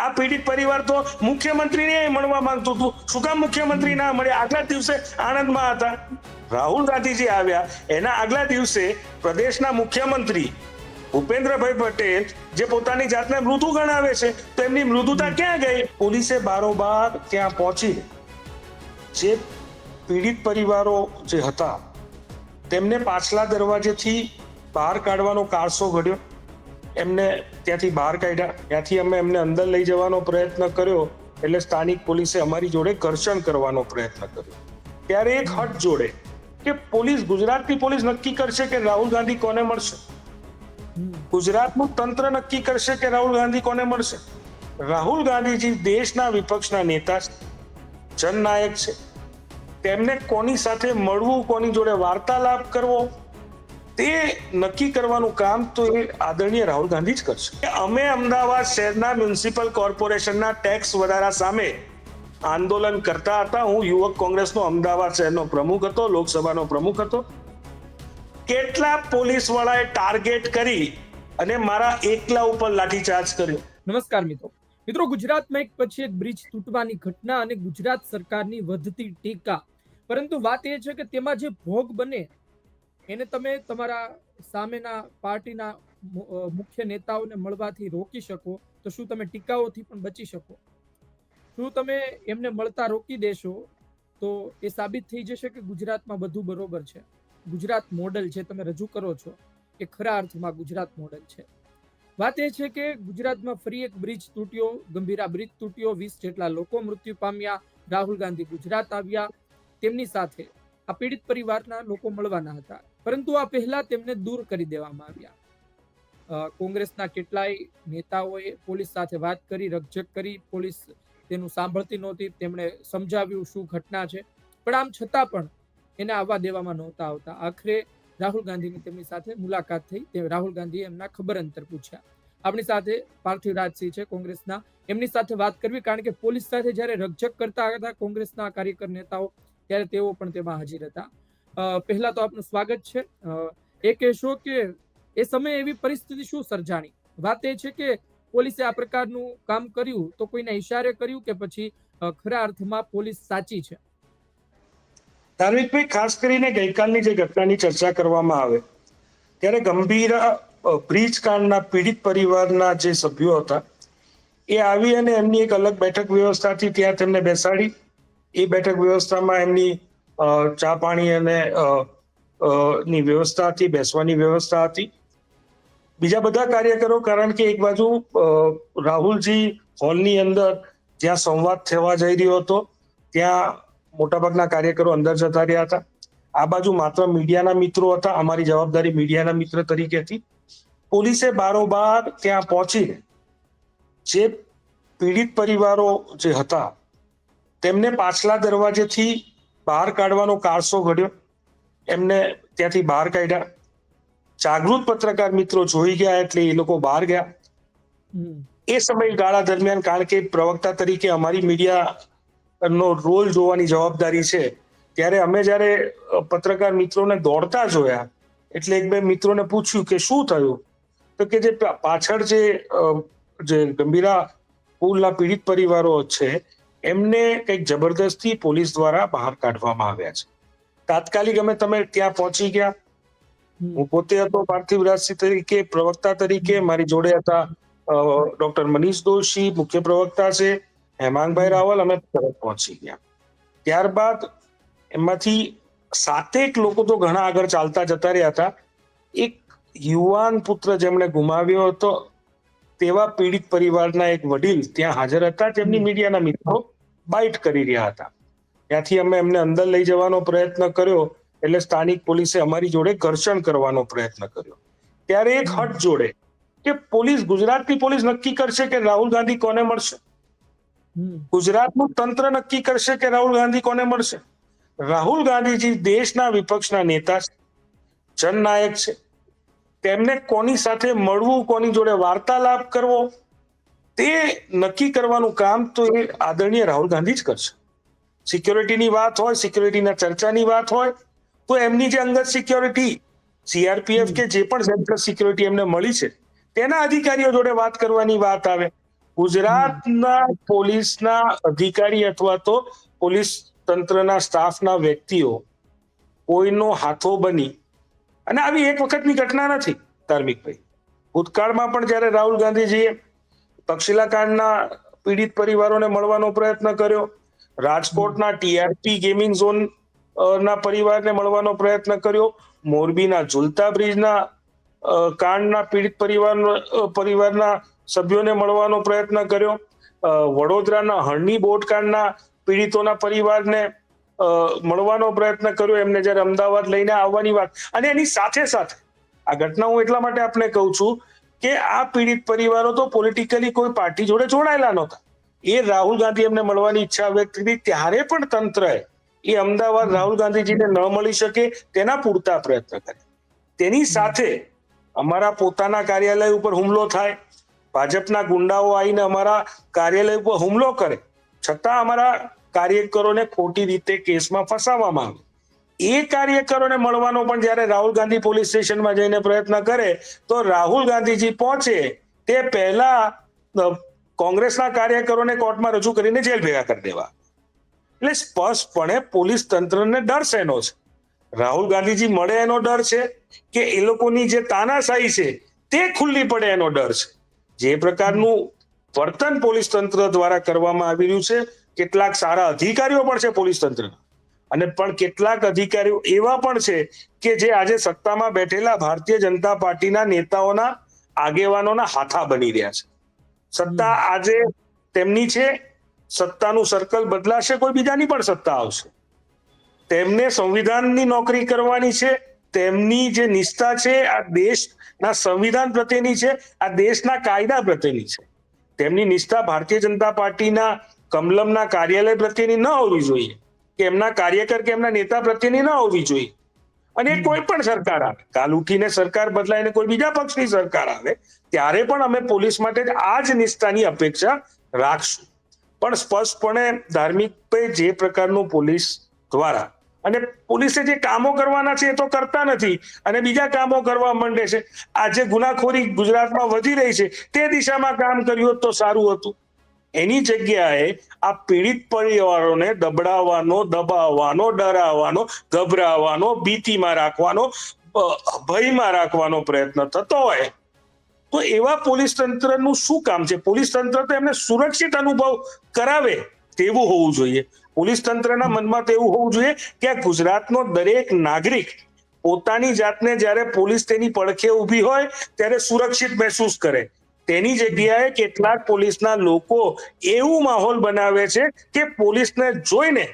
આ પીડિત પરિવાર તો મુખ્યમંત્રીને મળવા માંગતું હતું. શું કામ મુખ્યમંત્રી ના મળ્યા આગલા દિવસે આણંદમાં હતા. રાહુલ ગાંધીજી આવ્યા. એના આગલા દિવસે પ્રદેશના મુખ્યમંત્રી ભૂપેન્દ્રભાઈ પટેલ જે પોતાની જાતને મૃદુ ગણાવે છે તો એમની મૃદુતા ક્યાં ગઈ? પોલીસે બારોબાર ત્યાં પહોંચી જે પીડિત પરિવારો જે હતા તેમને પાછલા દરવાજેથી બહાર કાઢવાનો કારસો ઘડ્યો. એમને ત્યાંથી બહાર કાઢ્યા. ત્યાંથી અમે એમને અંદર લઈ જવાનો પ્રયત્ન કર્યો એટલે સ્થાનિક પોલીસે અમારી જોડે ઘર્ષણ કરવાનો પ્રયત્ન કર્યો. ત્યારે એક હટ જોડે કે પોલીસ, ગુજરાતની પોલીસ નક્કી કરશે કે રાહુલ ગાંધી કોને મળશે? ગુજરાતનું તંત્ર નક્કી કરશે કે રાહુલ ગાંધી કોને મળશે? રાહુલ ગાંધીજી દેશના વિપક્ષના નેતા જનનાયક છે. તેમને કોની સાથે મળવું, કોની જોડે વાર્તાલાપ કરવો તે નક્કી કરવાનું કામ તો એ આદરણીય રાહુલ ગાંધી જ કરશે. અમે અમદાવાદ શહેરના મ્યુનિસિપલ કોર્પોરેશનના ટેક્સ વધારા સામે આંદોલન કરતા હતા. હું યુવક કોંગ્રેસનો અમદાવાદ શહેરનો પ્રમુખ હતો, લોકસભાનો પ્રમુખ હતો. કેટલા પોલીસ વાળાએ ટાર્ગેટ કરી અને મારા એકલા ઉપર લાઠીચાર્જ કર્યો? નમસ્કાર મિત્રો. મિત્રો, ગુજરાતમાં એક પછી એક બ્રિજ તૂટવાની ઘટના અને ગુજરાત સરકારની વધતી ટીકા. પરંતુ વાત એ છે કે તેમાં જે ભોગ બને એને તમે તમારા સામેના પાર્ટીના મુખ્ય નેતાઓને મળવાથી રોકી શકો, તો શું તમે ટીકાઓથી પણ બચી શકો? શું તમે એમને મળતા રોકી દેશો, તો એ સાબિત થઈ જશે કે ગુજરાતમાં બધું બરોબર છે? ગુજરાત મોડલ જે તમે રજૂ કરો છો, એ ખરા અર્થમાં ગુજરાત મોડલ છે. વાત એ છે કે ગુજરાતમાં ફરી એક બ્રિજ તૂટ્યો, ગંભીરા બ્રિજ તૂટ્યો, વીસ જેટલા લોકો મૃત્યુ પામ્યા, રાહુલ ગાંધી ગુજરાત આવ્યા. તેમની સાથે આ પીડિત પરિવારના લોકો મળવાના હતા. પરંતુ આ પહેલા તેમને દૂર કરી દેવામાં આવ્યા. કોંગ્રેસના કેટલાય નેતાઓએ પોલીસ સાથે વાત કરી, રકઝક કરી. પોલીસ તેનું સાંભળતી નહોતી, તેમણે સમજાવ્યું શું ઘટના છે. પણ આમ છતાં પણ એને આવવા દેવામાં નહોતા આવતા. આખરે રાહુલ ગાંધીની તેમની સાથે મુલાકાત થઈ. તે રાહુલ ગાંધીએ એમના ખબર અંતર પૂછ્યા. આપણી સાથે પાર્થિવ રાજસિંહ છે કોંગ્રેસના. એમની સાથે વાત કરવી કારણ કે પોલીસ સાથે જ્યારે રકઝક કરતા હતા કોંગ્રેસના કાર્યકર નેતાઓ, ત્યારે તેઓ પણ તેમાં હાજર હતા. પહેલા તો આપનું સ્વાગત છે. એ કહેશો કે એ સમયે એવી પરિસ્થિતિ શું સર્જાણી? વાત એ છે કે પોલીસે આ પ્રકારનું કામ કર્યું તો કોઈને ઈશારે કર્યું કે પછી ખરા અર્થમાં પોલીસ સાચી છે? ધાર્મિકભાઈ, ખાસ કરીને ગઈકાલની જે ઘટનાની ચર્ચા કરવામાં આવે, ત્યારે ગંભીર બ્રિજ કાંડના પીડિત પરિવારના જે સભ્યો હતા, એ આવી અને એમની એક અલગ બેઠક વ્યવસ્થાથી ત્યાં તેમને બેસાડી, એ બેઠક વ્યવસ્થામાં એમની ચા પાણી અને ની વ્યવસ્થા હતી બેસવાની વ્યવસ્થા હતી બીજા બધા કાર્યકરો, કારણ કે એક બાજુ રાહુલજી હોલની અંદર જ્યાં સંવાદ થવા જઈ રહ્યો હતો, ત્યાં મોટાભાગના કાર્યકરો અંદર જતા રહ્યા હતા. આ બાજુ માત્ર મીડિયાના મિત્રો હતા, અમારી જવાબદારી મીડિયાના મિત્ર તરીકે હતી. પોલીસે બારોબાર ત્યાં પહોંચીને જે પીડિત પરિવારો જે હતા, તેમને પાછલા દરવાજેથી બહાર કાઢવાનો કારસો ઘડ્યો. એમને ત્યાંથી બહાર કાઢ્યા. જાગૃત પત્રકાર મિત્રો જોઈ ગયા એટલે એ લોકો બહાર ગયા. એ એ સમયગાળા દરમિયાન કારણ કે પ્રવક્તા તરીકે અમારી મીડિયા નો રોલ જોવાની જવાબદારી છે. ત્યારે અમે જ્યારે પત્રકાર મિત્રોને દોડતા જોયા એટલે એક બે મિત્રોને પૂછ્યું કે શું થયું? તો કે જે પાછળ જે જે ગંભીરા પુલના પીડિત પરિવારો છે એમને કંઈક જબરદસ્તી પોલીસ દ્વારા બહાર કાઢવામાં આવ્યા છે. તાત્કાલિક અમે તમે ત્યાં પહોંચી ગયા. હું પોતે હતો પાર્થિવ રાજસિંહ તરીકે પ્રવક્તા તરીકે. મારી જોડે હતા ડોક્ટર મનીષ દોશી મુખ્ય પ્રવક્તા છે હેમાંગભાઈ રાવલ. અમે તરત પહોંચી ગયા. ત્યારબાદ એમાંથી સાતેક લોકો તો ઘણા આગળ ચાલતા જતા રહ્યા હતા. એક યુવાન પુત્ર જેમણે ગુમાવ્યો હતો તેવા પીડિત પરિવારના એક વડીલ ત્યાં હાજર હતા. જેમની મીડિયાના મિત્રો બાઇટ કરી રહ્યા હતા. ત્યાંથી અમે એમને અંદર લઈ જવાનો પ્રયત્ન કર્યો એટલે સ્થાનિક પોલીસે અમારી જોડે ઘર્ષણ કરવાનો પ્રયત્ન કર્યો. ત્યારે એક હટ જોડે કે પોલીસ ગુજરાતની પોલીસ નક્કી કરશે કે રાહુલ ગાંધી કોને મળશે? ગુજરાતનું તંત્ર નક્કી કરશે કે રાહુલ ગાંધી કોને મળશે? રાહુલ ગાંધીજી દેશના વિપક્ષના નેતા છે જનનાયક છે. તેમને કોની સાથે મળવું કોની જોડે વાર્તાલાપ કરવો તે નક્કી કરવાનું કામ તો એ આદરણીય રાહુલ ગાંધી જ કરશે. સિક્યોરિટીની વાત હોય, સિક્યોરિટીના ચર્ચાની વાત હોય, તો એમની જે અંગત સિક્યોરિટી સીઆરપીએફ કે જે પણ સેન્ટ્રલ સિક્યોરિટી એમને મળી છે, તેના અધિકારીઓ જોડે વાત કરવાની વાત આવે. ગુજરાતના પોલીસના અધિકારી અથવા તો પોલીસ તંત્રના સ્ટાફના વ્યક્તિઓ કોઈનો હાથો બની, અને આવી એક વખતની ઘટના નથી ધાર્મિકભાઈ ભૂતકાળમાં પણ જ્યારે રાહુલ ગાંધીજીએ તક્ષશિલા કાંડના પીડિત પરિવારોને મળવાનો પ્રયત્ન કર્યો. રાજકોટના ટીઆરપી ગેમિંગ ઝોન ના પરિવારને મળવાનો પ્રયત્ન કર્યો. મોરબીના ઝુલતા બ્રિજના કાંડના પીડિત પરિવાર પરિવારના સભ્યોને મળવાનો પ્રયત્ન કર્યો. વડોદરાના હળની બોટ કાંડના પીડિતોના પરિવારને મળવાનો પ્રયત્ન કર્યો. એમને જ્યારે અમદાવાદ લઈને આવવાની વાત. અને એની સાથે સાથે, આ ઘટના હું એટલા માટે આપને કહું છું કે આ પીડિત પરિવારો તો પોલિટિકલી કોઈ પાર્ટી જોડે જોડાયેલા નહોતા. એ રાહુલ ગાંધી એમને મળવાની ઈચ્છા વ્યક્ત કરી ત્યારે પણ તંત્રએ એ અમદાવાદ રાહુલ ગાંધીજીને ન મળી શકે તેના પૂરતા પ્રયત્ન કર્યા. તેની સાથે અમારા પોતાના કાર્યાલય ઉપર હુમલો થાય, ભાજપના ગુંડાઓ આવીને અમારા કાર્યાલય ઉપર હુમલો કરે, છતાં અમારા કાર્યકરોને ખોટી રીતે કેસમાં ફસાવવામાં આવે. એ કાર્યકરોને મળવાનો પણ જ્યારે રાહુલ ગાંધી પોલીસ સ્ટેશનમાં જઈને પ્રયત્ન કરે, તો રાહુલ ગાંધીજી પહોંચે, તે પહેલા કોંગ્રેસના કાર્યકરોને કોર્ટમાં રજૂ કરીને જેલ ભેગા કરી દેવા. એટલે સ્પષ્ટપણે પોલીસ તંત્રને ડર શેનો છે? રાહુલ ગાંધીજી મળે એનો ડર છે કે એ લોકોની જે તાનાશાહી છે, તે ખુલ્લી પડે એનો ડર છે? જે પ્રકારનું વર્તન પોલીસ તંત્ર દ્વારા કરવામાં આવી રહ્યું છે, કેટલાક સારા અધિકારીઓ પણ છે પોલીસ તંત્રના. અને પણ કેટલાક અધિકારીઓ એવા પણ છે કે જે આજે સત્તામાં બેઠેલા ભારતીય જનતા પાર્ટીના નેતાઓના આગેવાનોના હાથા બની રહ્યા છે. સત્તા આજે તેમની છે સત્તાનું સર્કલ બદલાશે કોઈ બીજાની પણ સત્તા આવશે. તેમને સંવિધાનની નોકરી કરવાની છે તેમની જે નિષ્ઠા છે આ દેશના સંવિધાન પ્રત્યેની છે આ દેશના કાયદા પ્રત્યેની છે. તેમની નિષ્ઠા ભારતીય જનતા પાર્ટીના કમલમના કાર્યાલય પ્રત્યેની ન હોવી જોઈએ. કે એમના કાર્યકર કે એમના નેતા પ્રત્યેની ન હોવી જોઈએ. અને કોઈ પણ સરકાર આવે. કાલ ઉઠીને સરકાર બદલાય ને કોઈ બીજા પક્ષની સરકાર આવે ત્યારે પણ અમે પોલીસ માટે આ જ નિષ્ઠાની અપેક્ષા રાખશું. પણ સ્પષ્ટપણે ધાર્મિક જે પ્રકારનું પોલીસ દ્વારા અને પોલીસે જે કામો કરવાના છે એ તો કરતા નથી અને બીજા કામો કરવા માંડે છે. આજે ગુનાખોરી ગુજરાતમાં વધી રહી છે તે દિશામાં કામ કર્યું હોત તો સારું હતું. એની જગ્યાએ આ પીડિત પરિવારોને દબડાવવાનો, દબાવવાનો, ડરાવવાનો, ગભરાવવાનો, ભીતિમાં રાખવાનો ભયમાં રાખવાનો પ્રયત્ન થતો હોય. તો એવા પોલીસ તંત્રનું શું કામ છે? પોલીસ તંત્ર તો એમને સુરક્ષિત અનુભવ કરાવે તેવું હોવું જોઈએ. પોલીસ તંત્રના મનમાં તો એવું હોવું જોઈએ કે ગુજરાતનો દરેક નાગરિક પોતાની જાતને જ્યારે પોલીસ તેની પડખે ઊભી હોય, ત્યારે સુરક્ષિત મહેસૂસ કરે. તેની જગ્યાએ કેટલાક પોલીસના લોકો એવું માહોલ બનાવે છે કે પોલીસને જોઈને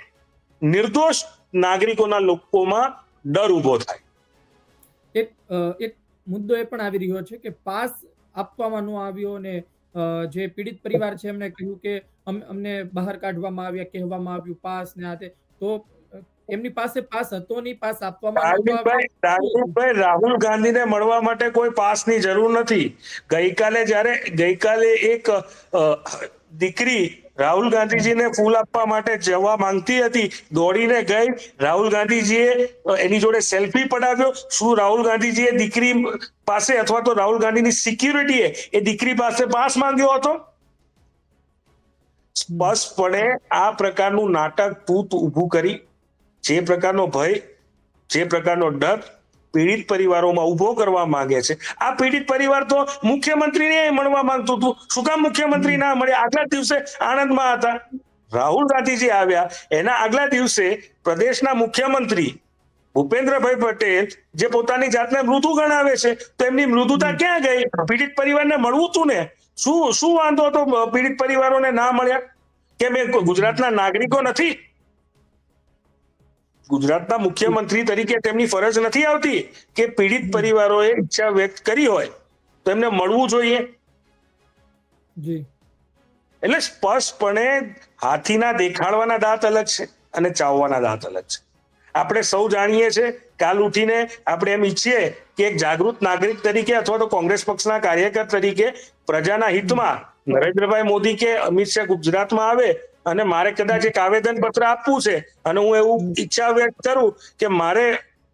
નિર્દોષ નાગરિકોના લોકોમાં ડર ઊભો થાય. એક એક મુદ્દો એ પણ આવી રહ્યો છે કે પાસ આપવામાં ન આવ્યો અને જે પીડિત પરિવાર છે એમને કહ્યું કે અમને બહાર કાઢવામાં આવ્યા, કહેવામાં આવ્યું પાસ ને આ તે. તો એમની પાસે પાસ હતો નહીં પાસ આપવામાં રાહુલ ગાંધીને મળવા માટે કોઈ પાસની જરૂર નથી. ગઈકાલે જ્યારે ગઈકાલે એક દીકરી રાહુલ ગાંધીજીને ફૂલ આપવા માટે જવા માંગતી હતી દોડીને ગઈ. રાહુલ ગાંધીજીએ એની જોડે સેલ્ફી પડાવ્યો. શું રાહુલ ગાંધીજીએ દીકરી પાસે અથવા તો રાહુલ ગાંધીની સિક્યુરિટીએ એ દીકરી પાસે પાસ માંગ્યો હતો? સ્પષ્ટપણે આ પ્રકારનું નાટક તૂત ઊભું કરી જે પ્રકારનો ભય, જે પ્રકારનો ડર પીડિત પરિવારોમાં ઊભો કરવા માંગે છે. આ પીડિત પરિવાર તો મુખ્યમંત્રીને મળવા માંગતું હતું. શું કામ મુખ્યમંત્રી ના મળે? આગલા દિવસે આણંદમાં હતા. રાહુલ ગાંધીજી આવ્યા. એના આગલા દિવસે પ્રદેશના મુખ્યમંત્રી ભૂપેન્દ્રભાઈ પટેલ, જે પોતાની જાતને મૃદુ ગણાવે છે, તો એમની મૃદુતા ક્યાં ગઈ? પીડિત પરિવારને મળવું તું ને? શું શું વાંધો હતો? પીડિત પરિવારોને ના મળ્યા? કે મેં ગુજરાતના નાગરિકો નથી? ગુજરાતના મુખ્યમંત્રી તરીકે તેમની ફરજ નથી આવતી કે પીડિત પરિવારોએ ઈચ્છા વ્યક્ત કરી હોય તો એમને મળવું જોઈએ. એટલે સ્પષ્ટપણે હાથીના દેખાડવાના દાંત અલગ છે અને ચાવવાના દાંત અલગ છે. આપણે સૌ જાણીએ છીએ કાલ ઉઠીને આપણે એમ ઈચ્છીએ કે એક જાગૃત નાગરિક તરીકે અથવા તો કોંગ્રેસ પક્ષના કાર્યકર તરીકે પ્રજાના હિતમાં નરેન્દ્રભાઈ મોદી કે અમિત શાહ ગુજરાતમાં આવે અને મારે કદાચ એક આવેદન પત્ર આપવું છે અને હું એવું ઈચ્છા વ્યક્ત કરું કે મારે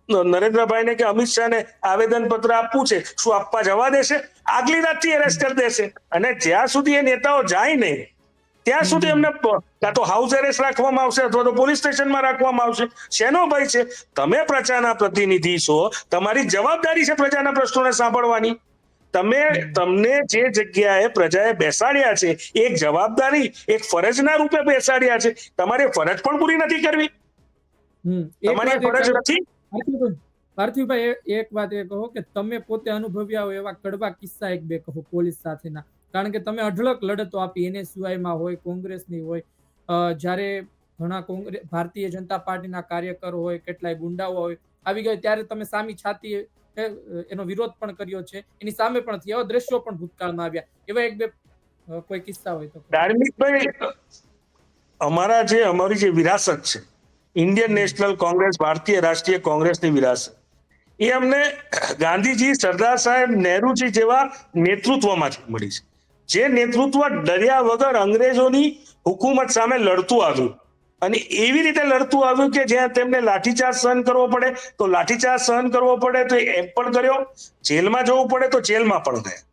નરેન્દ્રભાઈને કે અમિત શાહને આવેદન પત્ર આપવું છે, શું આપવા જવા દેશે? આગલી રાતથી એરેસ્ટ કરી દેશે. અને જ્યાં સુધી એ નેતાઓ જાય નહીં, ત્યાં સુધી એમને કાં તો હાઉસ એરેસ્ટ રાખવામાં આવશે અથવા તો પોલીસ સ્ટેશનમાં રાખવામાં આવશે. શેનો ભય છે? તમે પ્રજાના પ્રતિનિધિ છો, તમારી જવાબદારી છે પ્રજાના પ્રશ્નોને સાંભળવાની. તમે તમને જે જગ્યાએ પ્રજાએ બેસાડ્યા છે એક જવાબદારી એક ફરજના રૂપે બેસાડ્યા છે તમારે ફરજ પણ પૂરી નથી કરવી. તમારી ફરજ નથી. પાર્થિવભાઈ એક વાત એ કહો કે તમે પોતે અનુભવ્યા હોય એવા કડવા કિસ્સા એક બે કહો પોલીસ સાથેના. કારણ કે તમે અઢળક લડતો આપી NSUI માં હોય કોંગ્રેસની હોય જ્યારે ઘણા કોંગ્રેસ ભારતીય જનતા પાર્ટીના કાર્યકરો હોય કેટલાય ગુંડાઓ હોય આવી ગયો ત્યારે તમે સામી છાતી એનો વિરોધ પણ કર્યો છે. એની સામે પણ થયા. એવા દ્રશ્યો પણ ભૂતકાળમાં આવ્યા. એવા એક બે કોઈ કિસ્સા હોય તો ધાર્મિકભાઈ, અમારા જે, અમારી જે વિરાસત છે, ઇન્ડિયન નેશનલ કોંગ્રેસ, ભારતીય રાષ્ટ્રીય કોંગ્રેસની વિરાસત, એ અમને ગાંધીજી, સરદાર સાહેબ, નહેરુજી જેવા નેતૃત્વમાંથી મળી છે. જે નેતૃત્વ ડર્યા વગર અંગ્રેજોની હુકુમત સામે લડતું આવ્યું. અને એવી રીતે લડતું આવ્યું કે જ્યાં તેમને લાઠીચાર્જ સહન કરવો પડે, તો લાઠીચાર્જ સહન કરવો પડે તો એમ પણ કર્યો. જેલમાં જવું પડે તો જેલમાં પણ ગયા.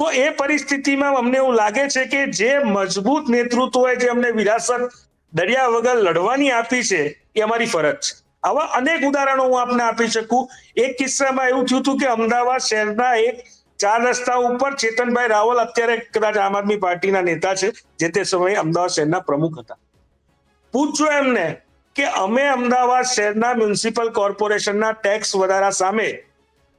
તો એ પરિસ્થિતિમાં અમને એવું લાગે છે કે જે મજબૂત નેતૃત્વએ જે અમને વિરાસત દરિયા વગર લડવાની આપી છે, એ અમારી ફરજ છે. આવા અનેક ઉદાહરણો હું આપને આપી શકું. એક કિસ્સામાં એવું થયું હતું કે અમદાવાદ શહેરના એક ચાર રસ્તા ઉપર ચેતનભાઈ રાવલ અત્યારે કદાચ આમ આદમી પાર્ટીના નેતા છે, જે તે સમયે અમદાવાદ શહેરના પ્રમુખ હતા. પૂછજો એમને કે અમે અમદાવાદ શહેરના મ્યુનિસિપલ કોર્પોરેશનના ટેક્સ વધારા સામે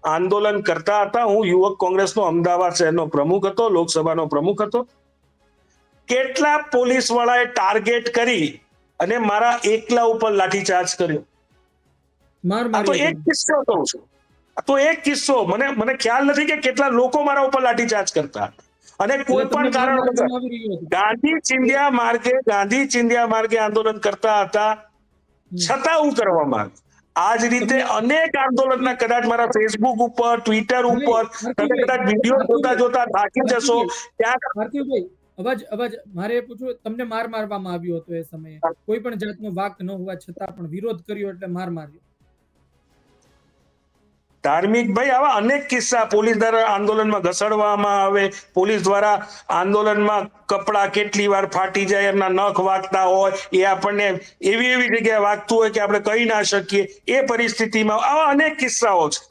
આંદોલન કરતા હતા. હું યુવક કોંગ્રેસનો અમદાવાદ શહેરનો પ્રમુખ હતો લોકસભાનો પ્રમુખ હતો. કેટલા પોલીસ વાળાએ ટાર્ગેટ કરી અને મારા એકલા ઉપર લાઠીચાર્જ કર્યો? આ તો એક કિસ્સો કહું છું. તો એક કિસ્સો. મને મને ખ્યાલ નથી કે કેટલા લોકો મારા ઉપર લાઠીચાર્જ કરતા હતા. અને કોઈ પણ કારણ વગર આવી. ગાંધી ચિંધ્યા માર્ગે ગાંધી ચિંધ્યા માર્ગે આંદોલન કરતા હતા. છતાં હું કરવામાં આવ્યું આ જ રીતે અનેક આંદોલનના કદાચ મારા ફેસબુક ઉપર ટ્વિટર ઉપર તમે કદાચ વીડિયો જોતા જોતા થાકી જશો. ત્યાં અવાજ અવાજ મારે પૂછવું તમને માર મારવામાં આવ્યો હતો એ સમયે? કોઈ પણ જાતનો વાક ન હોવા છતાં પણ વિરોધ કર્યો એટલે માર માર્યો. ધાર્મિક ભાઈ, આવા અનેક કિસ્સા પોલીસ દ્વારા આંદોલનમાં ઘસડવામાં આવે. પોલીસ દ્વારા આંદોલનમાં કપડાં કેટલી વાર ફાટી જાય, એમના નખ વાગતા હોય, એ આપણને એવી એવી જગ્યાએ વાગતું હોય કે આપણે કહી ના શકીએ. એ પરિસ્થિતિમાં આવા અનેક કિસ્સાઓ છે.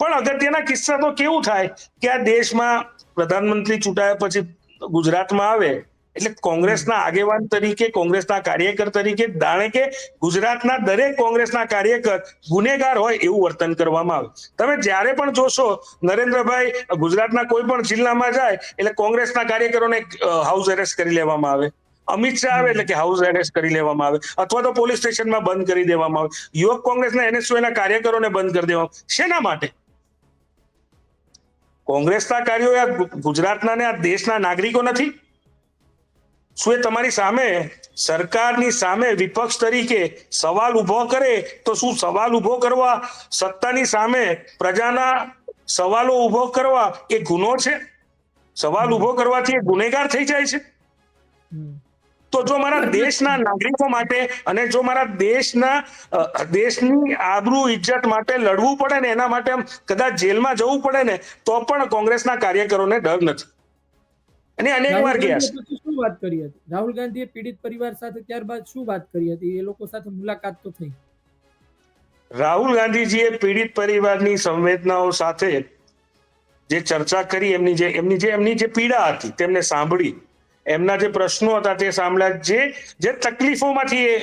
પણ અગત્યના કિસ્સા તો કેવું થાય કે આ દેશમાં પ્રધાનમંત્રી ચૂંટાયા પછી ગુજરાતમાં આવે એટલે કોંગ્રેસના આગેવાન તરીકે, કોંગ્રેસના કાર્યકર તરીકે જાણે કે ગુજરાતના દરેક કોંગ્રેસના કાર્યકર ગુનેગાર હોય એવું વર્તન કરવામાં આવે. તમે જ્યારે પણ જોશો, નરેન્દ્રભાઈ ગુજરાતના કોઈ પણ જિલ્લામાં જાય, એટલે કોંગ્રેસના કાર્યકરોને હાઉસ એરેસ્ટ કરી લેવામાં આવે. અમિત શાહ આવે એટલે કે હાઉસ એરેસ્ટ કરી લેવામાં આવે. અથવા તો પોલીસ સ્ટેશનમાં બંધ કરી દેવામાં આવે. યુવક કોંગ્રેસના એનએસયુના કાર્યકરોને બંધ કરી દેવામાં. શેના માટે? કોંગ્રેસના કાર્યો આ ગુજરાતના ને આ દેશના નાગરિકો નથી? શું એ તમારી સામે સરકારની સામે વિપક્ષ તરીકે સવાલ ઊભો કરે તો શું સવાલ ઊભો કરવા સત્તાની સામે પ્રજાના સવાલો ઊભો કરવા એ ગુનો છે? સવાલ ઊભો કરવાથી એ ગુનેગાર થઈ જાય છે? તો જો મારા દેશના નાગરિકો માટે અને જો મારા દેશના દેશની આબરૂ ઇજ્જત માટે લડવું પડે ને એના માટે કદાચ જેલમાં જવું પડે ને તો પણ કોંગ્રેસના કાર્યકરોને ડર નથી. અને અનેક વાર ગયા છે. શું વાત કરી હતી? રાહુલ ગાંધીએ પીડિત પરિવાર સાથે ત્યારબાદ શું વાત કરી હતી? એ લોકો સાથે મુલાકાત તો થઈ. રાહુલ ગાંધીજીએ પીડિત પરિવારની સંવેદનાઓ સાથે જે ચર્ચા કરી, એમની જે એમની જે એમની જે પીડા હતી, તેમને સાંભળી, એમના જે પ્રશ્નો હતા તે સાંભળ્યા, જે જે તકલીફોમાંથી એ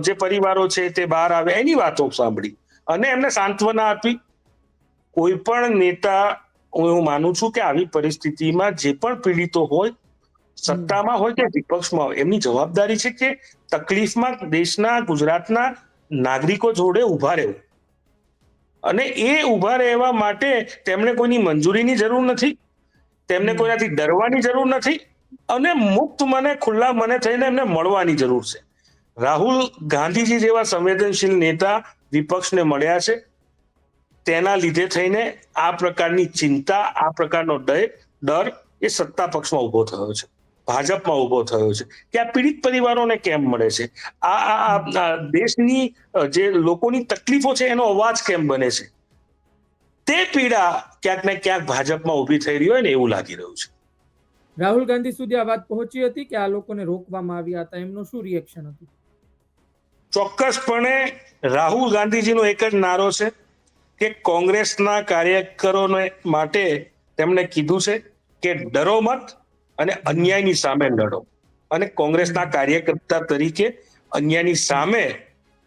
જે પરિવારો છે તે બહાર આવે એની વાતો સાંભળી અને એમને સાંત્વના આપી. કોઈ પણ નેતા, હું એવું માનું છું કે આવી પરિસ્થિતિમાં જે પણ પીડિતો હોય સત્તામાં હોય કે વિપક્ષમાં હોય, એમની જવાબદારી છે કે તકલીફમાં દેશના, ગુજરાતના નાગરિકો જોડે ઊભા રહેવું. અને એ ઊભા રહેવા માટે તેમને કોઈની મંજૂરીની જરૂર નથી, તેમને કોઈનાથી ડરવાની જરૂર નથી અને મુક્ત મને, ખુલ્લા મને થઈને એમને મળવાની જરૂર છે. રાહુલ ગાંધીજી જેવા સંવેદનશીલ નેતા વિપક્ષને મળ્યા છે. તેના લીધે થઈને આ પ્રકારની ચિંતા, આ પ્રકારનો ડર એ સત્તા પક્ષમાં ઊભો થયો છે. ભાજપમાં ઊભો થયો છે. કે આ પીડિત પરિવારોને કેમ મળે છે? આ આ- આ આ દેશની જે લોકોની તકલીફો છે એનો અવાજ કેમ બને છે? તે પીડા ક્યાંક ને ક્યાંક ભાજપમાં ઊભી થઈ રહી હોય ને એવું લાગી રહ્યું છે. રાહુલ ગાંધી સુધી આ વાત પહોંચી હતી કે આ લોકોને રોકવામાં આવ્યા હતા? એમનું શું રિએક્શન હતું? ચોક્કસપણે રાહુલ ગાંધીજીનો એક જ નારો છે કે કોંગ્રેસના કાર્યકરોને માટે તેમણે કીધું છે કે ડરો મત અને અન્યાયની સામે લડો. અને કોંગ્રેસના કાર્યકર્તા તરીકે અન્યાયની સામે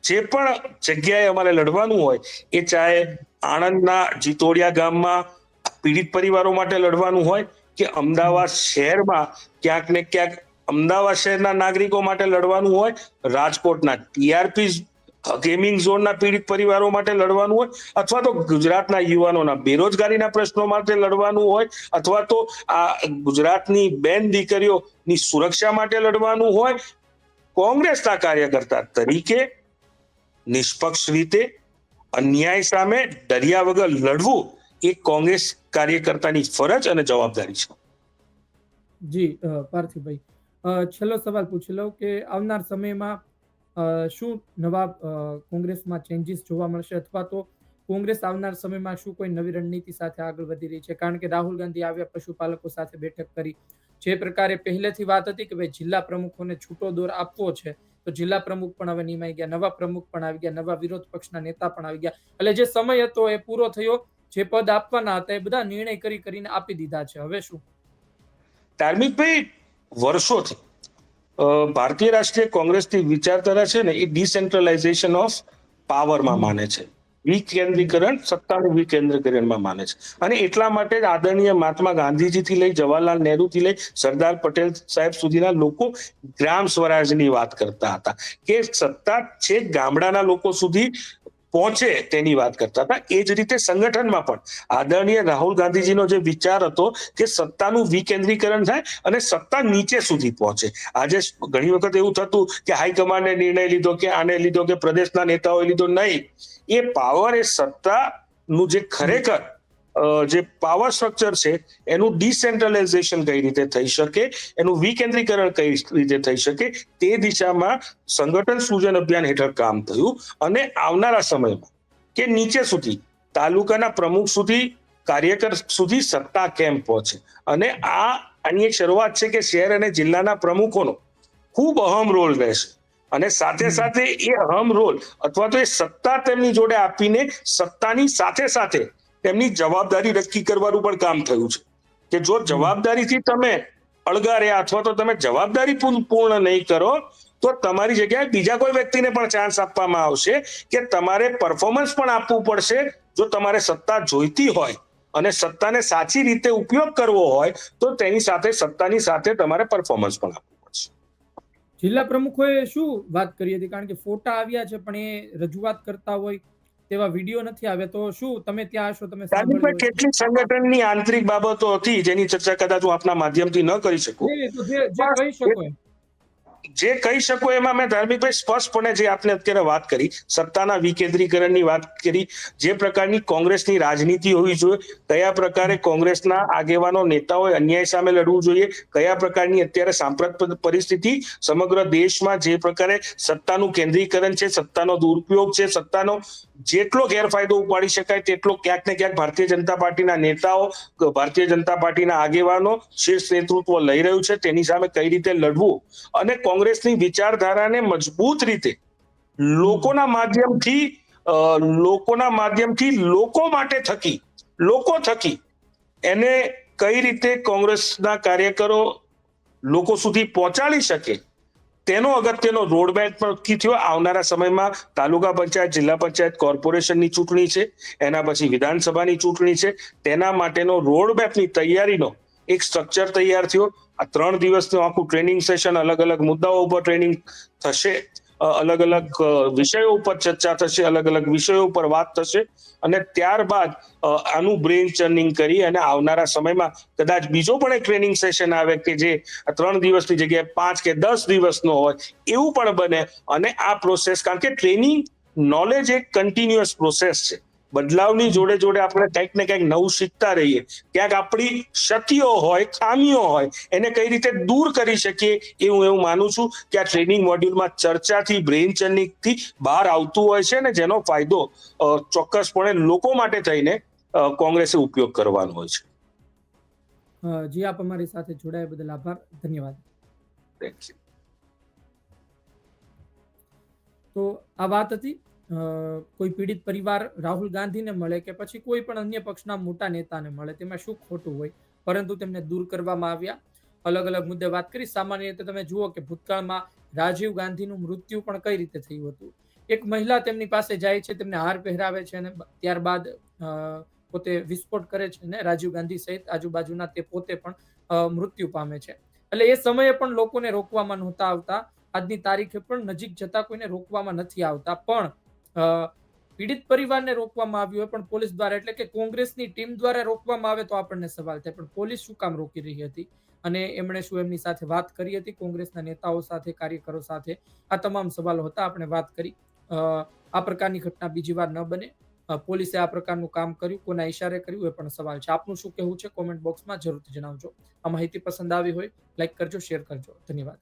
જે પણ જગ્યાએ અમારે લડવાનું હોય એ ચાહે આણંદના જીતોડિયા ગામમાં પીડિત પરિવારો માટે લડવાનું હોય કે અમદાવાદ શહેરમાં ક્યાંક ને ક્યાંક અમદાવાદ શહેરના નાગરિકો માટે લડવાનું હોય રાજકોટના ટીઆરપી ગેમિંગ ઝોનના પીડિત પરિવારો માટે લડવાનું હોય, અથવા તો ગુજરાતના યુવાનોના બેરોજગારીના પ્રશ્નો માટે લડવાનું હોય, અથવા તો આ ગુજરાતની બેન દીકરીઓની સુરક્ષા માટે લડવાનું હોય, કોંગ્રેસના કાર્યકર્તા તરીકે નિષ્પક્ષ રીતે અન્યાય સામે ડર્યા વગર લડવું એ કોંગ્રેસ કાર્યકર્તાની ફરજ અને જવાબદારી છે. જી પાર્થિવભાઈ છેલ્લો સવાલ પૂછી લઉં કે આવનાર સમયમાં શું નવા કોંગ્રેસમાં ચેન્જીસ જોવા મળશે અથવા તો કોંગ્રેસ આવનાર સમયમાં શું કોઈ નવી રણનીતિ સાથે આગળ વધી રહી છે? કારણ કે રાહુલ ગાંધી આવ્યા પશુપાલકો સાથે બેઠક કરી. જે પ્રકારે પહેલેથી વાત હતી કે ભાઈ જિલ્લા પ્રમુખોને છૂટો દોર આપવો છે, તો જિલ્લા પ્રમુખ પણ હવે નિમાઈ ગયા, નવા પ્રમુખ પણ આવી ગયા, નવા વિરોધ પક્ષના નેતા પણ આવી ગયા. એટલે જે સમય હતો એ પૂરો થયો, જે પદ આપવાના હતા એ બધા નિર્ણય કરી કરીને આપી દીધા છે. હવે શું? ધાર્મિકભાઈ વર્ષોથી ભારતીય રાષ્ટ્રીય કોંગ્રેસની વિચારધારા છે ને, એ ડિસેન્ટ્રલાઇઝેશન ઓફ પાવરમાં માને છે. વિકેન્દ્રીકરણ સત્તાનું વિકેન્દ્રીકરણમાં માને છે. અને એટલા માટે જ આદરણીય મહાત્મા ગાંધીજીથી લઈ, જવાહરલાલ નહેરુથી લઈ, સરદાર પટેલ સાહેબ સુધીના લોકો ગ્રામ સ્વરાજની વાત કરતા હતા. કે સત્તા છે ગામડાના લોકો સુધી પહોંચે તેની વાત કરતા હતા. એ જ રીતે સંગઠનમાં પણ આદરણીય રાહુલ ગાંધીજીનો જે વિચાર હતો કે સત્તાનું વિકેન્દ્રીકરણ થાય અને સત્તા નીચે સુધી પહોંચે. આજે ઘણી વખત એવું થતું કે હાઈકમાન્ડે નિર્ણય લીધો કે આને લીધો કે પ્રદેશના નેતાઓએ લીધો નહીં. એ પાવર એ સત્તાનું જે ખરેખર જે પાવર સ્ટ્રક્ચર છે એનું ડિસેન્ટ્રલાઇઝેશન કઈ રીતે થઈ શકે એનું વિકેન્દ્રીકરણ કઈ રીતે થઈ શકે તે દિશામાં સંગઠન સૂજન અભિયાન હેઠળ કામ થયું અને આવનારા સમયમાં કે નીચે સુધી તાલુકાના પ્રમુખ સુધી કાર્યકર સુધી સત્તા કેમ પહોંચે? અને આ આની એક શરૂઆત છે કે શહેર અને જિલ્લાના પ્રમુખોનો ખૂબ અહમ રોલ રહેશે. અને સાથે સાથે એ અહમ રોલ અથવા તો એ સત્તા તેમની જોડે આપીને સત્તાની સાથે સાથે તેમની જવાબદારી નક્કી કરવાનું પણ કામ થયું છે. કે જો જવાબદારીથી તમે અળગા રહ્યા અથવા તો તમે જવાબદારી પૂર્ણ પૂર્ણ નહીં કરો તો તમારી જગ્યાએ બીજા કોઈ વ્યક્તિને પણ ચાન્સ આપવામાં આવશે કે તમારે પરફોર્મન્સ પણ આપવું પડશે. જો તમારે સત્તા જોઈતી હોય અને સત્તાને સાચી રીતે ઉપયોગ કરવો હોય તો તેની સાથે સત્તાની સાથે તમારે પરફોર્મન્સ પણ આપવું પડશે. જિલ્લા પ્રમુખોએ શું વાત કરી હતી? કારણ કે ફોટા આવ્યા છે પણ એ રજૂઆત કરતા હોય તેવા વીડિયો નથી આવ્યા તો શું તમે ત્યાં હશો તમે? કેટલીક સંગઠનની આંતરિક બાબતો હતી જેની ચર્ચા કદાચ હું આપના માધ્યમથી ન કરી શકું જે કહી શકો જે કહી શકો એમાં મેં ધાર્મિકભાઈ સ્પષ્ટપણે જે આપને અત્યારે વાત કરી સત્તાના વિકેન્દ્રીકરણની વાત કરી જે પ્રકારની કોંગ્રેસની રાજનીતિ હોવી જોઈએ કયા પ્રકારે કોંગ્રેસના આગેવાનો નેતાઓએ અન્યાય સામે લડવું જોઈએ કયા પ્રકારની અત્યારે સાંપ્રત પરિસ્થિતિ સમગ્ર દેશમાં જે પ્રકારે સત્તાનું કેન્દ્રીકરણ છે સત્તાનો દુરુપયોગ છે સત્તાનો જેટલો ગેરફાયદો ઉપાડી શકાય તેટલો ક્યાંક ને ક્યાંક ભારતીય જનતા પાર્ટીના નેતાઓ ભારતીય જનતા પાર્ટીના આગેવાનો શીર્ષ નેતૃત્વ લઈ રહ્યું છે. તેની સામે કઈ રીતે લડવું અને કોંગ્રેસની વિચારધારાને મજબૂત રીતે લોકોના માધ્યમથી લોકોના માધ્યમથી લોકો માટે થકી, લોકો થકી એને કઈ રીતે કોંગ્રેસના કાર્યકરો લોકો સુધી પહોંચાડી શકે તેનો અગત્યનો રોડમેપ નક્કી થયો. આવનારા સમયમાં તાલુકા પંચાયત, જિલ્લા પંચાયત, કોર્પોરેશનની ચૂંટણી છે, એના પછી વિધાનસભાની ચૂંટણી છે. તેના માટેનો રોડમેપની તૈયારીનો એક સ્ટ્રક્ચર તૈયાર થયો. આ ત્રણ દિવસનું આખું ટ્રેનિંગ સેશન અલગ અલગ મુદ્દાઓ ઉપર ટ્રેનિંગ થશે. અલગ અલગ વિષયો ઉપર ચર્ચા થશે અલગ અલગ વિષયો ઉપર વાત થશે અને ત્યારબાદ આનું બ્રેન ચર્નિંગ કરી અને આવનારા સમયમાં કદાચ બીજો પણ એક ટ્રેનિંગ સેશન આવે કે જે ત્રણ દિવસની જગ્યાએ પાંચ કે દસ દિવસનો હોય, એવું પણ બને અને આ પ્રોસેસ, કારણ કે ટ્રેનિંગ, નોલેજ એક કન્ટિન્યુઅસ પ્રોસેસ છે. બદલાવની જોડે જોડે આપણે કંઈક ને કંઈક નવું શીખતા રહીએ. ક્યાંક આપણી ક્ષતિઓ હોય ખામીઓ હોય એને કઈ રીતે દૂર કરી શકીએ એ હું એવું માનું છું કે આ ટ્રેનિંગ મોડ્યુલમાં ચર્ચાથી બ્રેઇન ચર્નિંગથી બહાર આવતું હોય છે ને જેનો ફાયદો ચોક્કસપણે લોકો માટે થઈને કોંગ્રેસે ઉપયોગ કરવાનો હોય છે. જી આપ અમારી સાથે જોડાયા બદલ આભાર. ધન્યવાદ. થેન્ક યુ તો આ વાત હતી કોઈ પીડિત પરિવાર રાહુલ ગાંધીને મળે કે પછી કોઈ પણ અન્ય પક્ષના મોટા નેતાને મળે, તેમાં શું ખોટું હોય? પરંતુ તેમને દૂર કરવામાં આવ્યા. અલગ અલગ મુદ્દે વાત કરી. સામાન્ય રીતે તમે જુઓ કે ભૂતકાળમાં રાજીવ ગાંધીનું મૃત્યુ પણ કઈ રીતે થયું હતું? એક મહિલા તેમની પાસે જાય છે, તેમને હાર પહેરાવે છે અને ત્યારબાદ પોતે વિસ્ફોટ કરે છે ને રાજીવ ગાંધી સહિત આજુબાજુના તે પોતે પણ મૃત્યુ પામે છે. એટલે એ સમયે પણ લોકોને રોકવામાં નહોતા આવતા. આજની તારીખે પણ નજીક જતા કોઈને રોકવામાં નથી આવતા. પણ પીડિત પરિવારને રોકવામાં આવ્યું હોય, પણ પોલીસ દ્વારા, એટલે કે કોંગ્રેસની ટીમ દ્વારા રોકવામાં આવે તો આપણને સવાલ થાય. પણ પોલીસ શું કામ રોકી રહી હતી? અને એમણે શું એમની સાથે વાત કરી હતી? કોંગ્રેસના નેતાઓ સાથે, કાર્યકરો સાથે? આ તમામ સવાલો હતા, આપણે વાત કરી. આ પ્રકારની ઘટના બીજી વાર ન બને. પોલીસે આ પ્રકારનું કામ કર્યું, કોના ઈશારે કર્યું, એ પણ સવાલ છે. આપનું શું કહેવું છે? કોમેન્ટ બોક્સમાં જરૂરથી જણાવજો. આ માહિતી પસંદ આવી હોય, લાઈક કરજો, શેર કરજો. ધન્યવાદ.